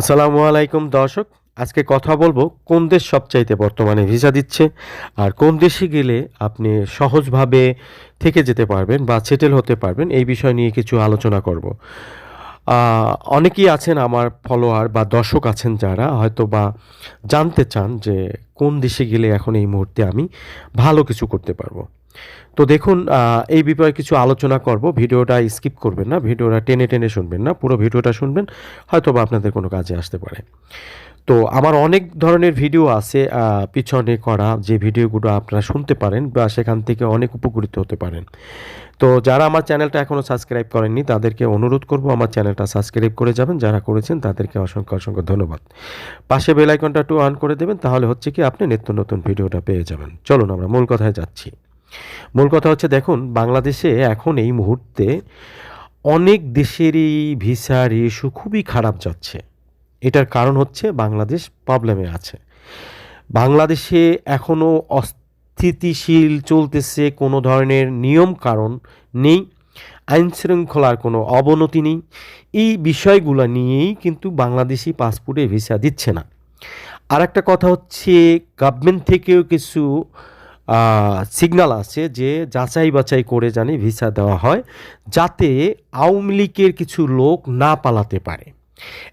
আসসালামু আলাইকুম দর্শক, আজকে কথা বলব কোন দেশ সবচাইতে বর্তমানে ভিসা দিচ্ছে আর কোন দেশে গেলে আপনি সহজভাবে থেকে যেতে পারবেন বা সেটেল হতে পারবেন এই বিষয় নিয়ে কিছু আলোচনা করব। অনেকেই আছেন আমার ফলোয়ার বা দর্শক আছেন যারা হয়তো বা জানতে চান যে কোন দেশে গেলে এখন এই মুহূর্তে আমি ভালো কিছু করতে পারব। তো দেখুন এই বিষয়ে কিছু আলোচনা করব। ভিডিওটা স্কিপ করবেন না, ভিডিওটা টেনে টেনে শুনবেন না, পুরো ভিডিওটা শুনবেন হয়তো বা আপনাদের কোনো কাজে আসতে পারে। তো আমার অনেক ধরনের ভিডিও আছে পিছনে করা যে ভিডিওগুলো আপনারা শুনতে পারেন বা সেখান থেকে অনেক উপকৃত হতে পারেন। তো যারা আমার চ্যানেলটা এখনও সাবস্ক্রাইব করেননি, তাদেরকে অনুরোধ করব আমার চ্যানেলটা সাবস্ক্রাইব করে যাবেন, যারা করেছেন তাদেরকে অসংখ্য অসংখ্য ধন্যবাদ। পাশে বেল আইকনটা একটু অন করে দেবেন, তাহলে হচ্ছে কি আপনি নিত্য নতুন ভিডিওটা পেয়ে যাবেন। চলুন আমরা মূল কথায় যাচ্ছি। মূল কথা হচ্ছে, দেখুন, বাংলাদেশে এখন এই মুহূর্তে অনেক দেশেরই ভিসার ইস্যু খুবই খারাপ যাচ্ছে। এটার কারণ হচ্ছে, বাংলাদেশ প্রবলেমে আছে। বাংলাদেশে এখনও অস্থিতিশীল চলতেছে, কোনো ধরনের নিয়ম কারণ নেই, আইন শৃঙ্খলার কোনো অবনতি নেই। এই বিষয়গুলো নিয়েই কিন্তু বাংলাদেশি পাসপোর্টে ভিসা দিচ্ছে না। আর একটা কথা হচ্ছে গভর্নমেন্ট থেকেও কিছু সিগন্যাল আছে যে যাচাই বাছাই করে জানি ভিসা দেওয়া হয় যাতে আওয়ামী লীগের কিছু লোক না পালাতে পারে।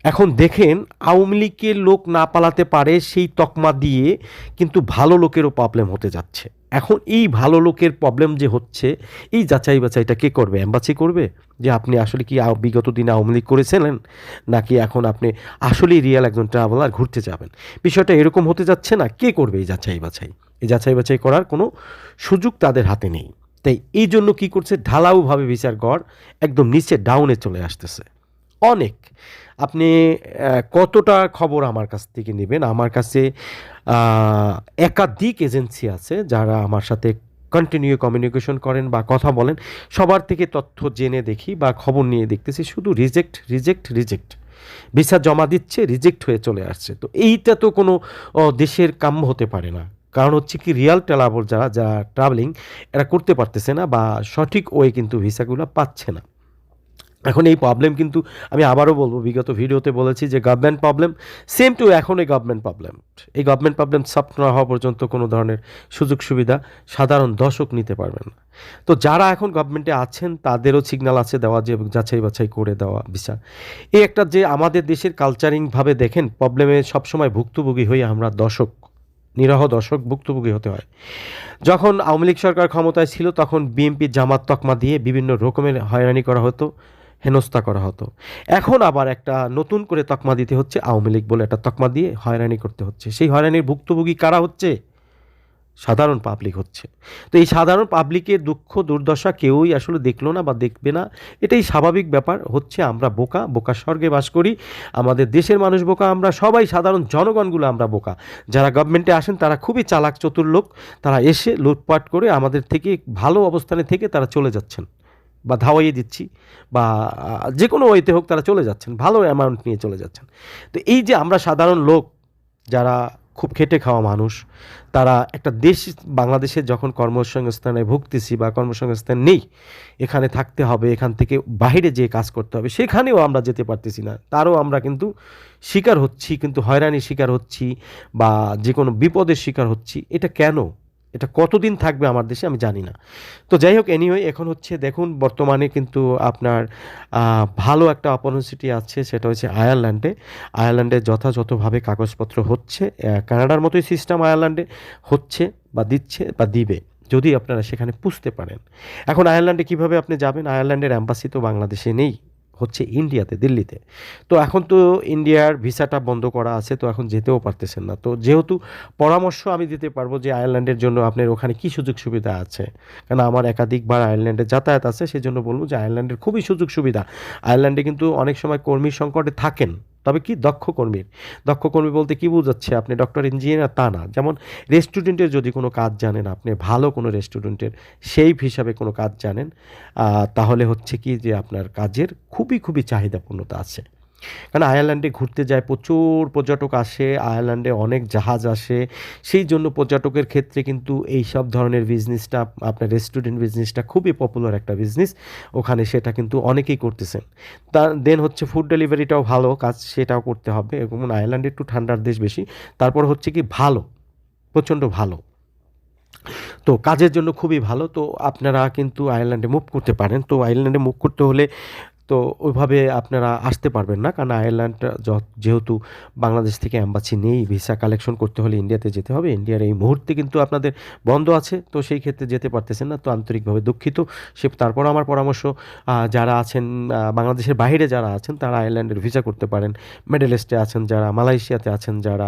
এখন দেখেন, আওয়ামী লীগের লোক না পালাতে পারে সেই তকমা দিয়ে কিন্তু ভালো লোকেরও প্রবলেম হতে যাচ্ছে। এখন এই ভালো লোকের প্রবলেম যে হচ্ছে, এই যাচাই বাছাইটা কে করবে? অ্যাম্বাসি করবে? যে আপনি আসলে কি বিগত দিনে আওয়ামী লীগ করেছিলেন? নাকি এখন আপনি আসলেই রিয়েল একজন ট্রাভেলার ঘুরতে যাবেন? বিষয়টা এরকম হতে যাচ্ছে না। কে করবে এই যাচাই বাছাই? যাচাই বাছাই করার কোনো সুযোগ তাদের হাতে নেই। তাই এই জন্য কী করছে? ঢালাউভাবে বিচার গড় একদম নিচে ডাউনে চলে আসতেছে। অনেক। আপনি কতটা খবর আমার কাছ থেকে নেবেন? আমার কাছে একাধিক এজেন্সি আছে যারা আমার সাথে কন্টিনিউ কমিউনিকেশন করেন বা কথা বলেন। সবার থেকে তথ্য জেনে দেখি বা খবর নিয়ে দেখতেছি। শুধু রিজেক্ট রিজেক্ট রিজেক্ট ভিসা জমা দিচ্ছে রিজেক্ট হয়ে চলে আসছে। তো এইটা তো কোনো দেশের কাম্য হতে পারে না। কারণ হচ্ছে কি রিয়াল ট্রাভেল যারা যারা ট্রাভেলিং এরা করতে পারতেছে না বা সঠিক ওয়ে কিন্তু ভিসাগুলো পাচ্ছে না। এখন এই প্রবলেম কিন্তু আমি আবারও বলব, বিগত ভিডিওতে বলেছি যে গভর্নমেন্ট প্রবলেম সেম টু এখন এই গভর্নমেন্ট প্রবলেম এই গভর্নমেন্ট প্রবলেম সফট না হওয়া পর্যন্ত কোনো ধরনের সুযোগ সুবিধা সাধারণ দর্শক নিতে পারবেন না। তো যারা এখন গভর্নমেন্টে আছেন, তাদেরও সিগন্যাল আছে দেওয়া যে যাচাই বাছাই করে দেওয়া ভিসা এই একটা যে আমাদের দেশের কালচারিংভাবে দেখেন প্রবলেমে সবসময় ভুক্তভোগী হয়ে আমরা দর্শক। নিরহ দর্শক ভুক্তভোগী হতে হয়। যখন আওয়ামী লীগ সরকার ক্ষমতায় ছিল, তখন বিএনপি জামাত তকমা দিয়ে বিভিন্ন রকমের হয়রানি করা হতো, হেনস্থা করা হতো। এখন আবার একটা নতুন করে তকমা দিতে হচ্ছে আওয়ামী লীগ বলে একটা তকমা দিয়ে হয়রানি করতে হচ্ছে। সেই হয়রানির ভুক্তভোগী কারা হচ্ছে? সাধারণ পাবলিক হচ্ছে। তো এই সাধারণ পাবলিকের দুঃখ, দুর্দশা কেউই আসলে দেখল না বা দেখবে না। এটাই স্বাভাবিক ব্যাপার। হচ্ছে আমরা বোকা বোকা স্বর্গে বাস করি। আমাদের দেশের মানুষ বোকা, আমরা সবাই সাধারণ জনগণগুলো আমরা বোকা। যারা গভর্নমেন্টে আসেন, তারা খুবই চালাক, চতুর লোক। তারা এসে লুটপাট করে আমাদের থেকে ভালো অবস্থানে থেকে তারা চলে যাচ্ছেন। বা ধাওয়াইয়ে দিচ্ছি বা যে কোনো ওয়েতে হোক তারা চলে যাচ্ছেন। ভালো অ্যামাউন্ট নিয়ে চলে যাচ্ছেন। তো এই যে আমরা সাধারণ লোক, যারা খুব খেটে খাওয়া মানুষ। তারা একটা দেশ বাংলাদেশে যখন কর্মসংস্থানে ভুগতেছি বা কর্মসংস্থান নেই, এখানে থাকতে হবে, এখান থেকে বাহিরে যেয়ে কাজ করতে হবে, সেখানেও আমরা যেতে পারতেছি না। তারও আমরা কিন্তু শিকার হচ্ছি, কিন্তু হয়রানির শিকার হচ্ছি বা যে কোনো বিপদের শিকার হচ্ছি। এটা কেন? এটা কতদিন থাকবে আমার দেশে আমি জানি না। তো যাই হোক এনিওয়ে এখন হচ্ছে দেখুন, বর্তমানে কিন্তু আপনার ভালো একটা অপরচুনিটি আছে, সেটা হচ্ছে আয়ারল্যান্ডে আয়ারল্যান্ডে যথাযথভাবে কাগজপত্র হচ্ছে কানাডার মতোই সিস্টেম আয়ারল্যান্ডে হচ্ছে বা দিচ্ছে বা দিবে, যদি আপনারা সেখানে পুষতে পারেন। এখন আয়ারল্যান্ডে কীভাবে আপনি যাবেন? আয়ারল্যান্ডের অ্যাম্বাসি তো বাংলাদেশে নেই। হচ্ছে ইন্ডিয়াতে, দিল্লিতে। তো এখন তো ইন্ডিয়ার ভিসাটা বন্ধ করা আছে, তো এখন যেতেও পারতেছেন না। তো যেহেতু পরামর্শ আমি দিতে পারব যে আয়ারল্যান্ডের জন্য আপনার ওখানে কী সুযোগ সুবিধা আছে কারণ আমার একাধিকবার আয়ারল্যান্ডে যাতায়াত আছে, সেজন্য বলব যে আয়ারল্যান্ডের খুবই সুযোগ সুবিধা। আয়ারল্যান্ডে কিন্তু অনেক সময় কর্মী সংকটে থাকেন। তবে কি দক্ষ কর্মীর দক্ষ কর্মী বলতে কি বোঝাচ্ছে? আপনি ডক্টর ইঞ্জিনিয়ার তা না। যেমন রেস্টুরেন্টের যদি কোনো কাজ জানেন, আপনি ভালো কোনো রেস্টুরেন্টের সেই হিসাবে কোনো কাজ জানেন তাহলে হচ্ছে কি যে আপনার কাজের খুবই খুবই চাহিদাপূর্ণতা আছে। কারণ আয়ারল্যান্ডে ঘুরতে যায়, প্রচুর পর্যটক আসে, আয়ারল্যান্ডে অনেক জাহাজ আসে। সেই জন্য পর্যটকের ক্ষেত্রে কিন্তু এই সব ধরনের বিজনেসটা আপনার রেস্টুরেন্ট বিজনেসটা খুবই পপুলার একটা বিজনেস ওখানে সেটা কিন্তু অনেকেই করতেছেন। তা দেন হচ্ছে ফুড ডেলিভারিটাও ভালো, কাজ সেটাও করতে হবে। এবং আয়ারল্যান্ড একটু ঠান্ডার দেশ বেশি। তারপর হচ্ছে কি, ভালো, প্রচণ্ড ভালো। তো কাজের জন্য খুবই ভালো। তো আপনারা কিন্তু আয়ারল্যান্ডে মুভ করতে পারেন। তো আয়ারল্যান্ডে মুভ করতে হলে তো ওইভাবে আপনারা আসতে পারবেন না। কারণ আয়ারল্যান্ড যেহেতু বাংলাদেশ থেকে অ্যাম্বাসি নেই, ভিসা কালেকশন করতে হলে ইন্ডিয়াতে যেতে হবে। ইন্ডিয়ার এই মুহূর্তে কিন্তু আপনাদের বন্ধ আছে, তো সেই ক্ষেত্রে যেতে পারতেছেন না, তো আন্তরিকভাবে দুঃখিত। সে, তারপর আমার পরামর্শ যারা আছেন বাংলাদেশের বাইরে যারা আছেন, তারা আয়ারল্যান্ডের ভিসা করতে পারেন। মিডল ইস্টে আছেন যারা, মালয়েশিয়াতে আছেন যারা।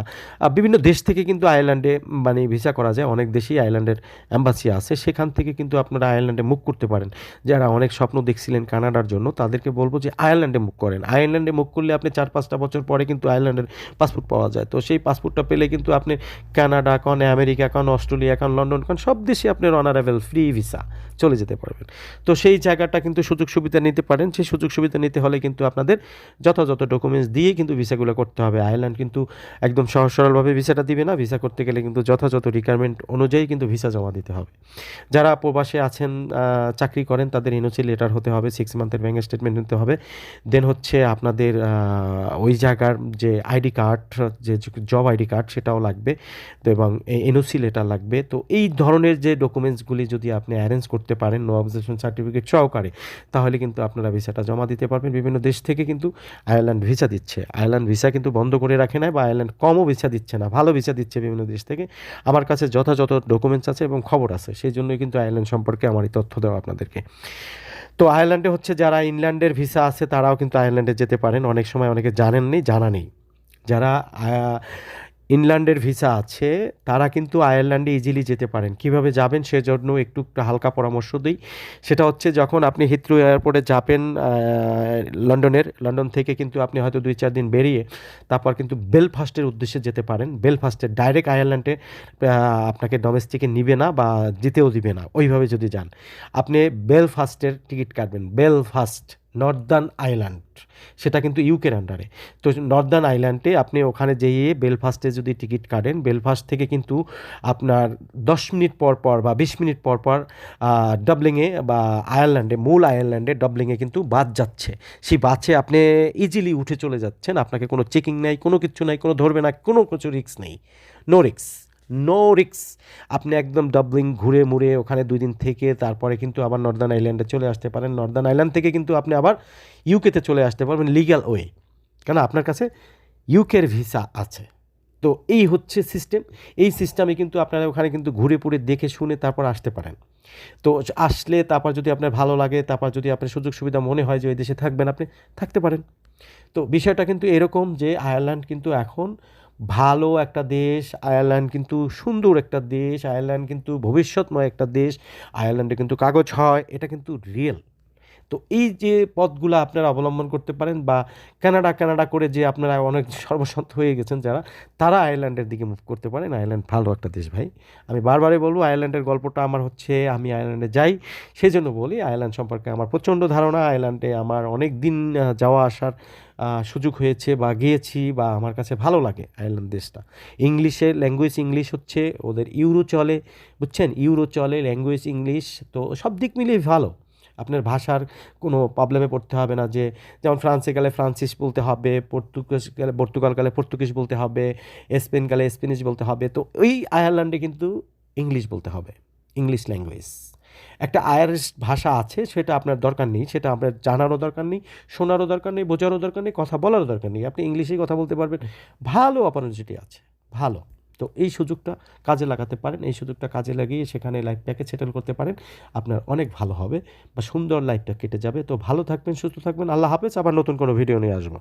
বিভিন্ন দেশ থেকে কিন্তু আয়ারল্যান্ডে মানে ভিসা করা যায়। অনেক দেশেই আয়ারল্যান্ডের অ্যাম্বাসি আছে। সেখান থেকে কিন্তু আপনারা আয়ারল্যান্ডে মুখ করতে পারেন। যারা অনেক স্বপ্ন দেখছিলেন কানাডার জন্য, তাদেরকে বলব যে আয়ারল্যান্ডে মুভ করেন। আয়ারল্যান্ডে মুখ করলে আপনি চার, পাঁচটা বছর পরে কিন্তু আয়ারল্যান্ডের পাসপোর্ট পাওয়া যায়। তো সেই পাসপোর্টটা পেলে কিন্তু আপনি কানাডা কন, আমেরিকা কন, অস্ট্রেলিয়া কন, লন্ডন কন, সব দেশে আপনি অনারেবল ফ্রি ভিসা চলে যেতে পারবেন। তো সেই জায়গাটা কিন্তু সুযোগ সুবিধা নিতে পারেন। সেই সুযোগ সুবিধা নিতে হলে কিন্তু আপনাদের যথাযথ ডকুমেন্টস দিয়ে কিন্তু ভিসাগুলো করতে হবে। আয়ারল্যান্ড কিন্তু একদম সহজ সরলভাবে ভিসাটা দিবে না। ভিসা করতে গেলে কিন্তু যথাযথ রিকোয়ারমেন্ট অনুযায়ী কিন্তু ভিসা জমা দিতে হবে। যারা প্রবাসে আছেন চাকরি করেন, তাদের এনওসি লেটার হতে হবে। সিক্স মান্থের ব্যাঙ্ক স্টেটমেন্ট নিতে হবে। দেন হচ্ছে আপনাদের ওই জায়গার যে আইডি কার্ড, যে জব আইডি কার্ড সেটাও লাগবে এবং এনওসি লেটার লাগবে। তো এই ধরনের যে ডকুমেন্টসগুলি যদি আপনি অ্যারেঞ্জ করতে পারেন নো অবজেকশন সার্টিফিকেট সহকারে, তাহলে কিন্তু আপনারা ভিসাটা জমা দিতে পারবেন। বিভিন্ন দেশ থেকে কিন্তু আয়ারল্যান্ড ভিসা দিচ্ছে। আয়ারল্যান্ড ভিসা কিন্তু বন্ধ করে রাখে না বা আয়ারল্যান্ড কমও ভিসা দিচ্ছে না, ভালো ভিসা দিচ্ছে বিভিন্ন দেশ থেকে। আমার কাছে যথাযথ ডকুমেন্টস আছে এবং খবর আছে, সেই জন্যই কিন্তু আয়ারল্যান্ড সম্পর্কে আমার এই তথ্য দেওয়া আপনাদেরকে। তো আয়ারল্যান্ডে হচ্ছে যারা ইংল্যান্ডের ভিসা আছে, তারাও কিন্তু আয়ারল্যান্ডে যেতে পারেন। অনেক সময় অনেকে জানেননি, জানা নেই। যারা ইংল্যান্ডের ভিসা আছে, তারা কিন্তু আয়ারল্যান্ডে ইজিলি যেতে পারেন। কীভাবে যাবেন সেজন্য একটু হালকা পরামর্শ দিই। সেটা হচ্ছে যখন আপনি হিথ্রো এয়ারপোর্টে যাবেন লন্ডনের, লন্ডন থেকে কিন্তু আপনি হয়তো দুই চার দিন বেরিয়ে তারপর কিন্তু বেলফাস্টের উদ্দেশ্যে যেতে পারেন। বেলফাস্টের ডাইরেক্ট আয়ারল্যান্ডে আপনাকে ডোমেস্টিকে নিবে না বা যেতেও দিবে না। ওইভাবে যদি যান। আপনি বেলফাস্টের টিকিট কাটবেন। বেলফাস্ট। Northern island. সেটা কিন্তু ইউকের আন্ডারে। তো নর্দার্ন আইল্যান্ডে আপনি ওখানে যেয়ে বেলফাস্টে যদি টিকিট কাটেন, বেলফাস্ট থেকে কিন্তু আপনার দশ মিনিট পর পর বা বিশ মিনিট পর পর ডাবলিংয়ে বা আয়ারল্যান্ডে, মূল আয়ারল্যান্ডে ডাবলিংয়ে কিন্তু বাস যাচ্ছে। সেই বাসে আপনি ইজিলি উঠে চলে যাচ্ছেন। আপনাকে কোনো চেকিং নাই, কোনো কিছু নাই, কোনো ধরবে না, কোনো কিছু রিক্স নেই। নো রিক্স নো রিক্স আপনি একদম ডাবলিং ঘুরে মুড়ে ওখানে দুই দিন থেকে, তারপরে কিন্তু আবার নর্দার্ন আইল্যান্ডে চলে আসতে পারেন। নর্দার্ন আইল্যান্ড থেকে কিন্তু আপনি আবার ইউকেতে চলে আসতে পারবেন লিগ্যাল ওয়ে কেন? আপনার কাছে ইউকের ভিসা আছে। তো এই হচ্ছে সিস্টেম এই সিস্টেমে কিন্তু আপনারা ওখানে কিন্তু ঘুরে পুরে দেখে শুনে তারপর আসতে পারেন। তো আসলে তারপর যদি আপনার ভালো লাগে, তারপর যদি আপনার সুযোগ সুবিধা মনে হয় যে ওই দেশে থাকবেন আপনি, থাকতে পারেন। তো বিষয়টা কিন্তু এরকম যে আয়ারল্যান্ড কিন্তু এখন ভালো একটা দেশ, আয়ারল্যান্ড কিন্তু সুন্দর একটা দেশ, আয়ারল্যান্ড কিন্তু ভবিষ্যৎময় একটা দেশ, আয়ারল্যান্ডে কিন্তু কাগজ হয়, এটা কিন্তু রিয়েল তো এই যে পথগুলো আপনারা অবলম্বন করতে পারেন বা কানাডা কানাডা করে যে আপনারা অনেক সর্বসন্ত হয়ে গেছেন যারা, তারা আয়ারল্যান্ডের দিকে মুভ করতে পারেন। আয়ারল্যান্ড ভালো একটা দেশ ভাই। আমি বারবারই বলব, আয়ারল্যান্ডের গল্পটা আমার হচ্ছে, আমি আয়ারল্যান্ডে যাই সেই জন্য বলি আয়ারল্যান্ড সম্পর্কে আমার প্রচণ্ড ধারণা। আয়ারল্যান্ডে আমার অনেক দিন যাওয়া আসার সুযোগ হয়েছে বা গিয়েছি বা আমার কাছে ভালো লাগে আয়ারল্যান্ড দেশটা। ইংলিশের ল্যাঙ্গুয়েজ ইংলিশ হচ্ছে, ওদের ইউরো চলে, বুঝছেন? ইউরো চলে ল্যাঙ্গুয়েজ ইংলিশ তো সব দিক মিলিয়ে ভালো। আপনার ভাষার কোনো প্রবলেমে পড়তে হবে না যে, যেমন ফ্রান্সে গেলে ফ্রান্সিস বলতে হবে পর্তুগিজ গেলে পর্তুগাল গেলে পর্তুগিজ বলতে হবে স্পেন গেলে স্পেনিশ বলতে হবে, তো ওই আয়ারল্যান্ডে কিন্তু ইংলিশ বলতে হবে ইংলিশ ল্যাঙ্গুয়েজ একটা আয়ারিশ ভাষা আছে, সেটা আপনার দরকার নেই, সেটা আপনার জানারও দরকার নেই, শোনারও দরকার নেই, বোঝারও দরকার নেই, কথা বলারও দরকার নেই, আপনি ইংলিশেই কথা বলতে পারবেন। ভালো অপরচুনিটি আছে, ভালো। তো এই সুযোগটা কাজে লাগাতে পারেন। এই সুযোগটা কাজে লাগিয়ে সেখানে লাইফটাকে সেটেল করতে পারেন। আপনার অনেক ভালো হবে বা সুন্দর লাইফটা কেটে যাবে। তো ভালো থাকবেন, সুস্থ থাকবেন। আল্লাহ হাফেজ। আবার নতুন কোনো ভিডিও নিয়ে আসব।